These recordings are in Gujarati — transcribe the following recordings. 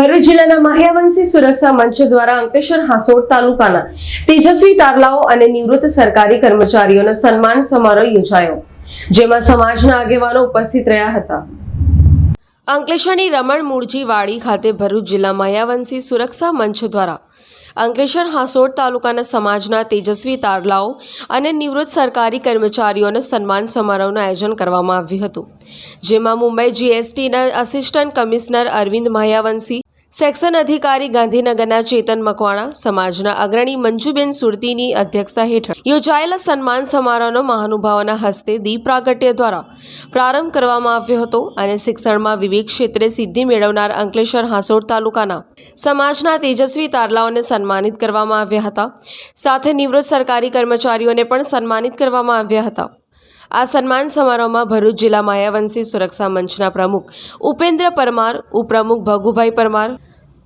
મુંબઈ જિલ્લાના માહ્યાવંશી સુરક્ષા મંચ દ્વારા અંકલેશ્વર હાંસોડ તાલુકાના તેજસ્વી તારલાઓ અને નિવૃત્ત સરકારી કર્મચારીઓનો સન્માન સમારોહ યોજાયો, જેમાં સમાજના આગેવાનો ઉપસ્થિત રહ્યા હતા. અંકલેશ્વરની રમણ મૂળજી વાડી ખાતે ભરૂચ જિલ્લા માયાવંશી સુરક્ષા મંચ દ્વારા અંકલેશ્વર હાંસોડ તાલુકાના સમાજના તેજસ્વી તારલાઓ અને નિવૃત્ત સરકારી કર્મચારીઓના સન્માન સમારોહનું આયોજન કરવામાં આવ્યું હતું, જેમાં મુંબઈ જીએસટીના assistant commissioner Arvind Mayavanshi section અધિકારી ગાંધીનગરના ચેતન મકવાણા, સમાજના અગ્રણી મંજુબેન સુરતીની અધ્યક્ષતા હેઠળ યોજાયેલા સન્માન સમારોહનો મહાનુભાવોના હસ્તે દીપ પ્રાગટ્ય દ્વારા પ્રારંભ કરવામાં આવ્યો હતો અને શિક્ષણમાં વિવિધ ક્ષેત્રે સિદ્ધિ મેળવનાર અંકલેશ્વર હાંસોડ તાલુકાના સમાજના તેજસ્વી તારલાઓને સન્માનિત કરવામાં આવ્યા હતા. સાથે નિવૃત્ત સરકારી કર્મચારીઓને પણ સન્માનિત કરવામાં આવ્યા હતા. આ સન્માન સમારોહમાં ભરૂચ જિલ્લા માયાવંશી સુરક્ષા મંચના પ્રમુખ ઉપેન્દ્ર પરમાર, ઉપપ્રમુખ ભગુભાઈ પરમાર,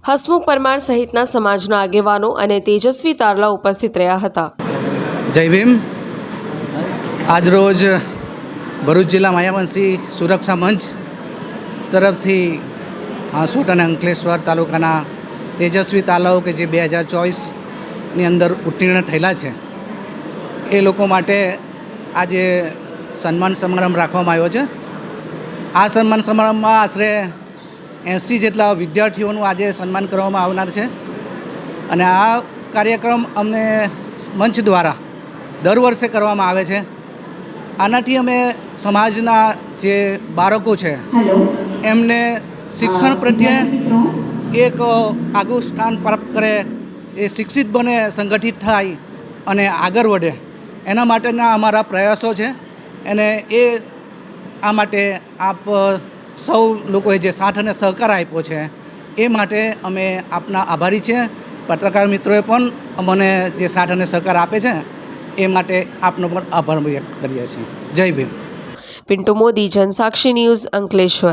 હસમુખ પરમાર સહિતના સમાજના આગેવાનો અને તેજસ્વી તારલા ઉપસ્થિત રહ્યા હતા. જય ભીમ. આજરોજ ભરૂચ જિલ્લા માયાવંશી સુરક્ષા મંચ તરફથી હાંસોટ અને અંકલેશ્વર તાલુકાના તેજસ્વી તાલાઓ કે જે બે હજાર ચોવીસની અંદર ઉત્તીર્ણ થયેલા છે, એ લોકો માટે આજે સન્માન સમારંભ રાખવામાં આવ્યો છે. આ સન્માન સમારંભમાં આશરે એંસી જેટલા વિદ્યાર્થીઓનું આજે સન્માન કરવામાં આવનાર છે. અને આ કાર્યક્રમ અમને મંચ દ્વારા દર વર્ષે કરવામાં આવે છે. આનાથી અમે સમાજના જે બાળકો છે એમને શિક્ષણ પ્રત્યે એક આગવું સ્થાન પ્રાપ્ત કરે એ શિક્ષિત બને સંગઠિત થાય અને આગળ વધે. એના માટેના અમારા પ્રયાસો છે. અને એ આ માટે આપ સૌ લોકોએ જે સાથ અને સહકાર આપ્યો છે, એ માટે અમે આપના આભારી છે પત્રકાર મિત્રોએ પણ અમને જે સાથ અને સહકાર આપે છે, એ માટે આપનો પણ આભાર વ્યક્ત કરીએ છીએ. જય ભીમ. પિન્ટુ મોદી, જનસાક્ષી ન્યૂઝ અંકલેશ્વર.